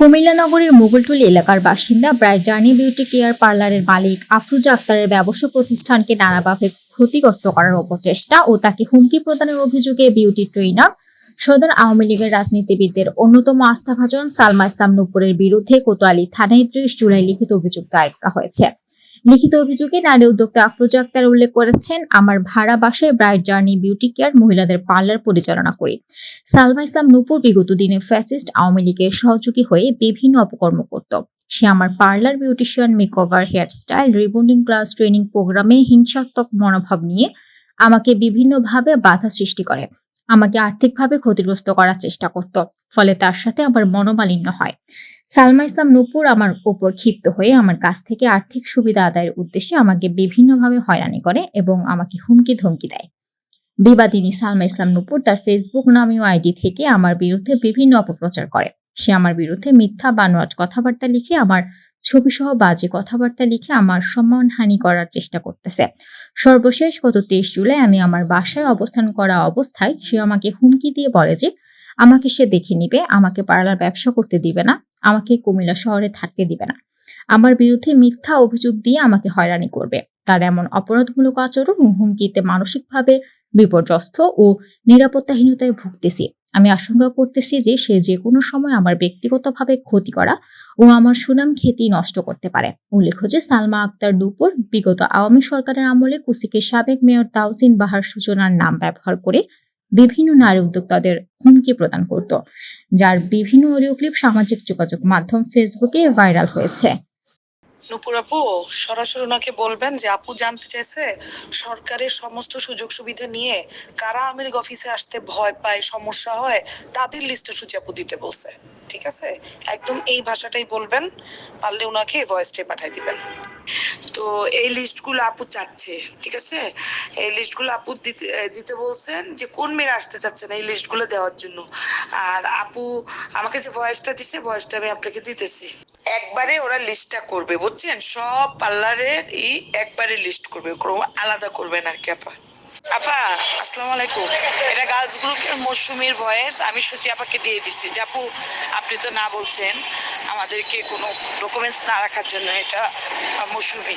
কুমিল্লা নগরীর মোগলটুলি এলাকার বাসিন্দা ব্রাইট জার্নি বিউটি কেয়ার পার্লারের মালিক আফরুজা আক্তারের ব্যবসা প্রতিষ্ঠানকে নানাভাবে ক্ষতিগ্রস্ত করার অপচেষ্টা ও তাকে হুমকি প্রদানের অভিযোগে বিউটি ট্রেনার সদর আওয়ামী লীগের রাজনীতিবিদদের অন্যতম আস্থাভাজন সালমা ইসলাম নুপুরের বিরুদ্ধে কোতোয়ালি থানায় ত্রিশ জুলাই লিখিত অভিযোগ দায়ের করা হয়েছে। লিখিত অভিযোগে নারী উদ্যোক্তা আফরোজা আক্তার উল্লেখ করেছেন, আমার ভাড়া বাসায় ব্রাইট জার্নি, বিউটি কেয়ার, মহিলাদের পার্লার পরিচালনা করি। সালমা ইসলাম নূপুর বিগত দিনে ফ্যাসিস্ট, আওয়ামী লীগের সহযোগী হয়ে বিভিন্ন অপকর্ম করত। সে আমার parlour beautician makeover hair style rebonding class, training প্রোগ্রামে হিংসাত্মক মনোভাব নিয়ে আমাকে বিভিন্নভাবে বাধা সৃষ্টি করে। আমাকে আর্থিকভাবে ক্ষতিগ্রস্ত করার চেষ্টা করত, ফলে তার সাথে আমার মনোমালিন্য হয়। সালমা ইসলাম নূপুর আমার উপর ক্ষিপ্ত হয়ে আমার কাছ থেকে আর্থিক সুবিধা আদায়ের উদ্দেশ্যে আমাকে বিভিন্নভাবে হয়রানি করে এবং আমাকে হুমকি ধমকি দেয়। বিবাদিনী সালমা ইসলাম নূপুর তার ফেসবুক নামীয় আইডি থেকে আমার বিরুদ্ধে বিভিন্ন অপপ্রচার করে। সে আমার বিরুদ্ধে মিথ্যা বানোয়াট কথাবার্তা লিখে আমার ছবি সহ বাজে কথাবার্তা লিখে আমার সম্মানহানি করার চেষ্টা করতেছে। সর্বশেষ গত তেইশ জুলাই আমি আমার বাসায় অবস্থান করা অবস্থায় সে আমাকে হুমকি দিয়ে বলে যে, আমাকে সে দেখে নিবে, আমাকে পার্লার ব্যবসা করতে দিবে না, আমাকে কুমিল্লা শহরে থাকতে দিবে না। আমার বিরুদ্ধে মিথ্যা অভিযোগ দিয়ে আমাকে হয়রানি করবে। তার এমন অপরাধমূলক আচরণ হুমকিতে মানসিকভাবে বিপর্যস্ত ও নিরাপত্তাহীনতায় ভুগতেছি। আমি আশঙ্কা করতেছি যে সে যে কোনো সময় আমার ব্যক্তিগতভাবে ক্ষতি করা ও আমার সুনাম খ্যাতি নষ্ট করতে পারে। উল্লেখ্য যে সালমা আক্তার দুপুর বিগত আওয়ামী সরকারের আমলে কুসিকের সাবেক মেয়র তাওসিন বাহার সূচনার নাম ব্যবহার করে বিভিন্ন নারী উদ্যোক্তাদের হুমকি প্রদান করত, যার বিভিন্ন অডিও ক্লিপ সামাজিক যোগাযোগ মাধ্যম ফেসবুকে ভাইরাল হয়েছে। নুপুর আপু, সরাসরি ওনাকে বলবেন যে আপু জানতে চাইছে সরকারের সমস্ত সুযোগ সুবিধা নিয়ে কারা আমির অফিসে আসতে ভয় পায়, সমস্যা হয়, তাদের লিস্টের সূচি আপু দিতে বলছে। ঠিক আছে? একদম এই ভাষাটাই বলবেন, পারলে ওনাকে ভয়েসটাই পাঠাই দিবেন। তো এই লিস্টগুলো আপু চাচ্ছে, ঠিক আছে? এই লিস্টগুলো আপু দিতে বলছেন যে কোন মেয়েরা আসতে চাচ্ছেন এই লিস্টগুলো দেওয়ার জন্য? আর আপু আমাকে যে ভয়েসটা দিছে ভয়েসটা আমি আপনাকে দিতেছি। একবারে ওরা লিস্টটা করবে, বুঝছেন? সব পার্লারের ই একবারে লিস্ট করবে আলাদা করবেন আর কি, আপা। আপা, আসসালামু আলাইকুম। এটা গার্লস গ্রুপের মৌসুমীর ভয়েস আমি সুচি আপাকে দিয়ে দিচ্ছি। জাপু, আপনি তো না বলছেন আমাদেরকে কোনো ডকুমেন্টস না রাখার জন্য এটা মৌসুমী